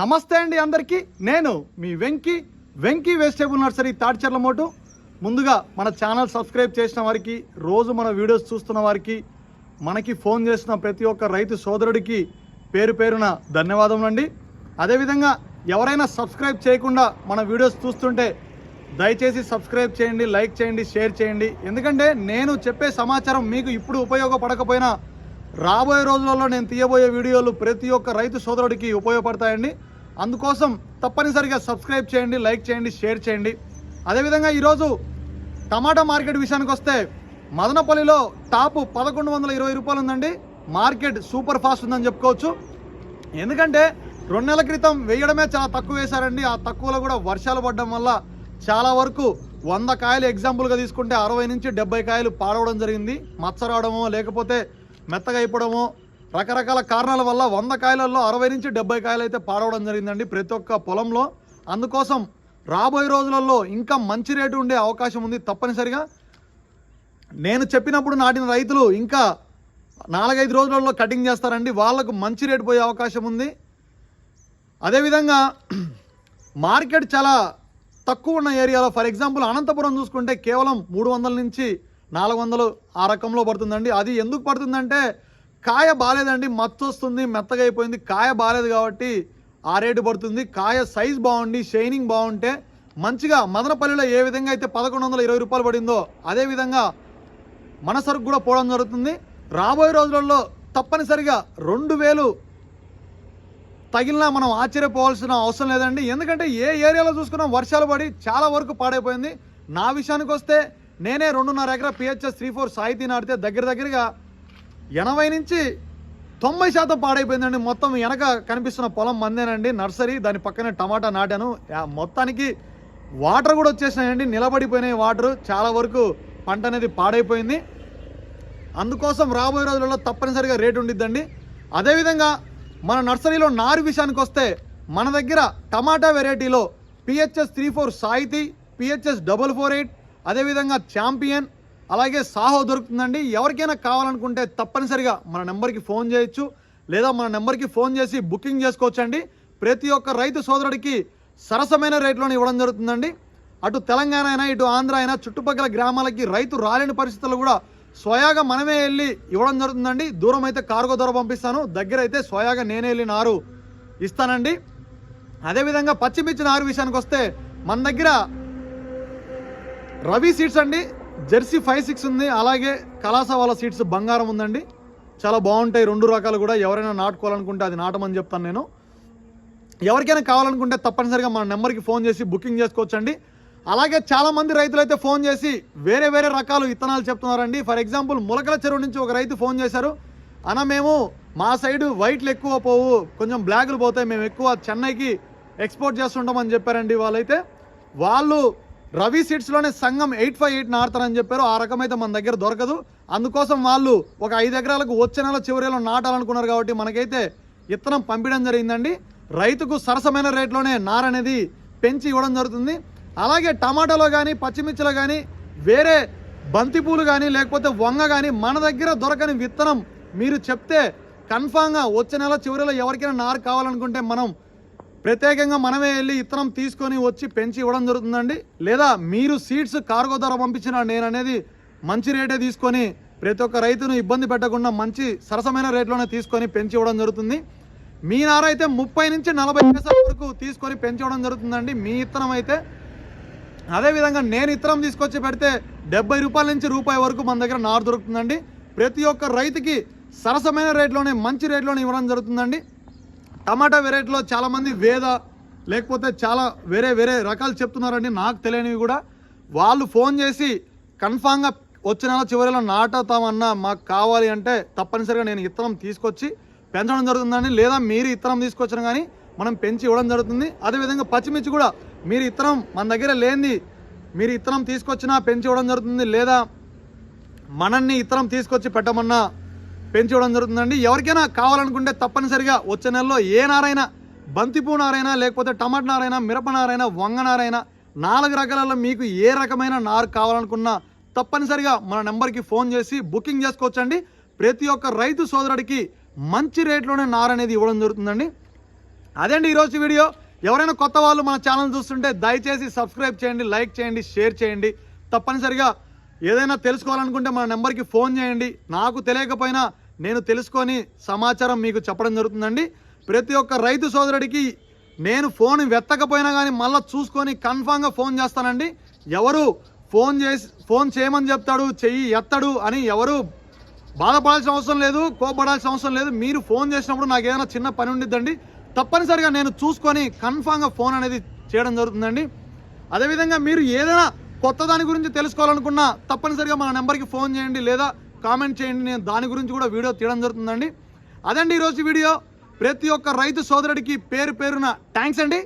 నమస్తే అండి అందరికీ. నేను మీ వెంకీ వెంకీ వెజిటేబుల్ నర్సరీ తాడిచెర్ల మోటు. ముందుగా మన ఛానల్ సబ్స్క్రైబ్ చేసిన వారికి రోజు మన వీడియోస్ చూస్తున్న వారికి మనకి ఫోన్ చేసిన ప్రతి ఒక్క రైతు సోదరుడికి పేరు పేరున ధన్యవాదములు అండి. అదేవిధంగా ఎవరైనా సబ్స్క్రైబ్ చేయకుండా మన వీడియోస్ చూస్తుంటే దయచేసి సబ్స్క్రైబ్ చేయండి లైక్ చేయండి షేర్ చేయండి. ఎందుకంటే నేను చెప్పే సమాచారం మీకు ఇప్పుడు ఉపయోగపడకపోయినా రాబోయే రోజులలో నేను తీయబోయే వీడియోలు ప్రతి ఒక్క రైతు సోదరుడికి ఉపయోగపడతాయండి. అందుకోసం తప్పనిసరిగా సబ్స్క్రైబ్ చేయండి లైక్ చేయండి షేర్ చేయండి. అదేవిధంగా ఈరోజు టమాటా మార్కెట్ విషయానికి వస్తే మదనపల్లిలో టాప్ పదకొండు వందల ఇరవై రూపాయలు ఉందండి. మార్కెట్ సూపర్ ఫాస్ట్ ఉందని చెప్పుకోవచ్చు. ఎందుకంటే రెండు నెలల క్రితం వేయడమే చాలా తక్కువ వేశారండి. ఆ తక్కువలో కూడా వర్షాలు పడడం వల్ల చాలా వరకు వంద కాయలు ఎగ్జాంపుల్గా తీసుకుంటే అరవై నుంచి డెబ్బై కాయలు పాడవడం జరిగింది. మచ్చ రావడమో లేకపోతే మెత్తగా అయిపోవడము రకరకాల కారణాల వల్ల వంద కాయలలో అరవై నుంచి డెబ్బై కాయలు అయితే పాడవడం జరిగిందండి ప్రతి ఒక్క పొలంలో. అందుకోసం రాబోయే రోజులలో ఇంకా మంచి రేటు ఉండే అవకాశం ఉంది తప్పనిసరిగా. నేను చెప్పినప్పుడు నాటిన రైతులు ఇంకా నాలుగైదు రోజులలో కటింగ్ చేస్తారండి వాళ్ళకు మంచి రేటు పోయే అవకాశం ఉంది. అదేవిధంగా మార్కెట్ చాలా తక్కువ ఉన్న ఏరియాలో ఫర్ ఎగ్జాంపుల్ అనంతపురం చూసుకుంటే కేవలం మూడు వందల నుంచి నాలుగు వందలు ఆ రకంలో పడుతుందండి. అది ఎందుకు పడుతుందంటే కాయ బాగాలేదండి. మత్తు వస్తుంది మెత్తగా అయిపోయింది. కాయ బాగాలేదు కాబట్టి ఆ రేటు పడుతుంది. కాయ సైజ్ బాగుండి షైనింగ్ బాగుంటే మంచిగా మదనపల్లిలో ఏ విధంగా అయితే పదకొండు వందల ఇరవై రూపాయలు పడిందో అదే విధంగా మన సరుకు కూడా పోవడం జరుగుతుంది. రాబోయే రోజులలో తప్పనిసరిగా రెండు వేలు తగిలినా మనం ఆశ్చర్యపోవాల్సిన అవసరం లేదండి. ఎందుకంటే ఏ ఏరియాలో చూసుకున్నా వర్షాలు పడి చాలా వరకు పాడైపోయింది. నా విషయానికి వస్తే నేనే రెండున్నర ఎకరా పిహెచ్ఎస్ త్రీ ఫోర్ సాయితీ నాటితే దగ్గర దగ్గరగా ఎనభై నుంచి తొంభై శాతం పాడైపోయిందండి. మొత్తం వెనక కనిపిస్తున్న పొలం మందేనండి. నర్సరీ దాని పక్కనే టమాటా నాటాను. మొత్తానికి వాటర్ కూడా వచ్చేసినాయండి. నిలబడిపోయినాయి వాటర్. చాలా వరకు పంట అనేది పాడైపోయింది. అందుకోసం రాబోయే రోజులలో తప్పనిసరిగా రేటు ఉండిద్దండి. అదేవిధంగా మన నర్సరీలో నారు విషయానికి వస్తే మన దగ్గర టమాటా వెరైటీలో పిహెచ్ఎస్ త్రీ ఫోర్ సాయితీ పిహెచ్ఎస్ డబల్ ఫోర్ ఎయిట్ అదేవిధంగా ఛాంపియన్ అలాగే సాహో దొరుకుతుందండి. ఎవరికైనా కావాలనుకుంటే తప్పనిసరిగా మన నెంబర్కి ఫోన్ చేయొచ్చు. లేదా మన నెంబర్కి ఫోన్ చేసి బుకింగ్ చేసుకోవచ్చండి. ప్రతి ఒక్క రైతు సోదరుడికి సరసమైన రేట్లోనే ఇవ్వడం జరుగుతుందండి. అటు తెలంగాణ అయినా ఇటు ఆంధ్ర అయినా చుట్టుపక్కల గ్రామాలకి రైతు రాలేని పరిస్థితులు కూడా స్వయాగా మనమే వెళ్ళి ఇవ్వడం జరుగుతుందండి. దూరం అయితే కార్గో ద్వారా పంపిస్తాను. దగ్గర అయితే స్వయాగా నేనే వెళ్ళి నారు ఇస్తానండి. అదేవిధంగా పచ్చిమిర్చి నారు విషయానికి వస్తే మన దగ్గర రవి సీట్స్ అండి. జెర్సీ ఫైవ్ సిక్స్ ఉంది. అలాగే కలాస వాళ్ళ సీట్స్ బంగారం ఉందండి. చాలా బాగుంటాయి. రెండు రకాలు కూడా ఎవరైనా నాటుకోవాలనుకుంటే అది నాటమని చెప్తాను నేను. ఎవరికైనా కావాలనుకుంటే తప్పనిసరిగా మన నెంబర్కి ఫోన్ చేసి బుకింగ్ చేసుకోవచ్చండి. అలాగే చాలామంది రైతులు అయితే ఫోన్ చేసి వేరే వేరే రకాలు విత్తనాలు చెప్తున్నారండి. ఫర్ ఎగ్జాంపుల్ ములకల చెరువు నుంచి ఒక రైతు ఫోన్ చేశారు. అన్న మేము మా సైడు వైట్లు ఎక్కువ పోవు. కొంచెం బ్లాక్లు పోతాయి. మేము ఎక్కువ చెన్నైకి ఎక్స్పోర్ట్ చేస్తుంటామని చెప్పారండి వాళ్ళైతే. వాళ్ళు రవి సీడ్స్లోనే సంఘం ఎయిట్ ఫైవ్ ఎయిట్ నాడతారని చెప్పారు. ఆ రకమైతే మన దగ్గర దొరకదు. అందుకోసం వాళ్ళు ఒక ఐదు ఎకరాలకు వచ్చే నెల చివరిలో నాటాలనుకున్నారు కాబట్టి మనకైతే విత్తనం పంపించడం జరిగిందండి. రైతుకు సరసమైన రేట్లోనే నార అనేది పెంచి ఇవ్వడం జరుగుతుంది. అలాగే టమాటాలో కానీ పచ్చిమిర్చిలో కానీ వేరే బంతిపూలు కానీ లేకపోతే వంగ కానీ మన దగ్గర దొరకని విత్తనం మీరు చెప్తే కన్ఫామ్గా వచ్చే నెల చివరిలో ఎవరికైనా నారు కావాలనుకుంటే మనం ప్రత్యేకంగా మనమే వెళ్ళి ఇత్తనం తీసుకొని వచ్చి పెంచి ఇవ్వడం జరుగుతుందండి. లేదా మీరు సీడ్స్ కార్గో ధర పంపించిన నేను అనేది మంచి రేటే తీసుకొని ప్రతి ఒక్క రైతును ఇబ్బంది పెట్టకుండా మంచి సరసమైన రేట్లోనే తీసుకొని పెంచి ఇవ్వడం జరుగుతుంది. మీ నార అయితే ముప్పై నుంచి నలభై పైసల వరకు తీసుకొని పెంచడం జరుగుతుందండి. మీ ఇత్తనం అయితే అదేవిధంగా నేను ఇత్తనం తీసుకొచ్చి పెడితే డెబ్బై రూపాయల నుంచి రూపాయి వరకు మన దగ్గర నారు దొరుకుతుందండి. ప్రతి ఒక్క రైతుకి సరసమైన రేట్లోనే మంచి రేట్లోనే ఇవ్వడం జరుగుతుందండి. టమాటా వెరైటీలో చాలామంది వేద లేకపోతే చాలా వేరే వేరే రకాలు చెప్తున్నారండి నాకు తెలియనివి కూడా వాళ్ళు ఫోన్ చేసి కన్ఫామ్గా వచ్చిన నెల చివరిలో నాటతామన్నా మాకు కావాలి అంటే తప్పనిసరిగా నేను ఇత్తనం తీసుకొచ్చి పెంచడం జరుగుతుందండి. లేదా మీరు ఇత్తనం తీసుకొచ్చిన కానీ మనం పెంచి ఇవ్వడం జరుగుతుంది. అదేవిధంగా పచ్చిమిర్చి కూడా మీరు ఇత్తనం మన దగ్గర లేనిది మీరు ఇత్తనం తీసుకొచ్చినా పెంచి ఇవ్వడం జరుగుతుంది. లేదా మనల్ని ఇత్తనం తీసుకొచ్చి పెట్టమన్నా పెంచడం జరుగుతుందండి. ఎవరికైనా కావాలనుకుంటే తప్పనిసరిగా వచ్చే నెలలో ఏ నారైనా బంతిపూ నారైనా లేకపోతే టమాటా నారైనా మిరప నారైనా వంగ నారైనా నాలుగు రకాలలో మీకు ఏ రకమైన నారు కావాలనుకున్నా తప్పనిసరిగా మన నెంబర్కి ఫోన్ చేసి బుకింగ్ చేసుకోవచ్చండి. ప్రతి ఒక్క రైతు సోదరుడికి మంచి రేట్లోనే నారు అనేది ఇవ్వడం జరుగుతుందండి. అదండి ఈరోజు వీడియో. ఎవరైనా కొత్త వాళ్ళు మన ఛానల్ చూస్తుంటే దయచేసి సబ్స్క్రైబ్ చేయండి లైక్ చేయండి షేర్ చేయండి. తప్పనిసరిగా ఏదైనా తెలుసుకోవాలనుకుంటే మన నెంబర్కి ఫోన్ చేయండి. నాకు తెలియకపోయినా నేను తెలుసుకొని సమాచారం మీకు చెప్పడం జరుగుతుందండి. ప్రతి ఒక్క రైతు సోదరుడికి నేను ఫోన్ వెత్తకపోయినా కానీ మళ్ళీ చూసుకొని కన్ఫామ్గా ఫోన్ చేస్తానండి. ఎవరు ఫోన్ చేసి ఫోన్ చేయమని చెప్తాడు చెయ్యి ఎత్తడు అని ఎవరు బాధపడాల్సిన అవసరం లేదు కోపడాల్సిన అవసరం లేదు. మీరు ఫోన్ చేసినప్పుడు నాకు ఏదైనా చిన్న పని ఉండిద్దండి. తప్పనిసరిగా నేను చూసుకొని కన్ఫామ్గా ఫోన్ అనేది చేయడం జరుగుతుందండి. అదేవిధంగా మీరు ఏదైనా కొత్త దాని గురించి తెలుసుకోవాలనుకున్నా తప్పనిసరిగా మన నెంబర్కి ఫోన్ చేయండి లేదా కామెంట్ చేయండి. నేను దాని గురించి కూడా వీడియో తీయడం జరుగుతుందండి. అదండి ఈరోజు వీడియో. ప్రతి ఒక్క రైతు సోదరుడికి పేరు పేరున థ్యాంక్స్ అండి.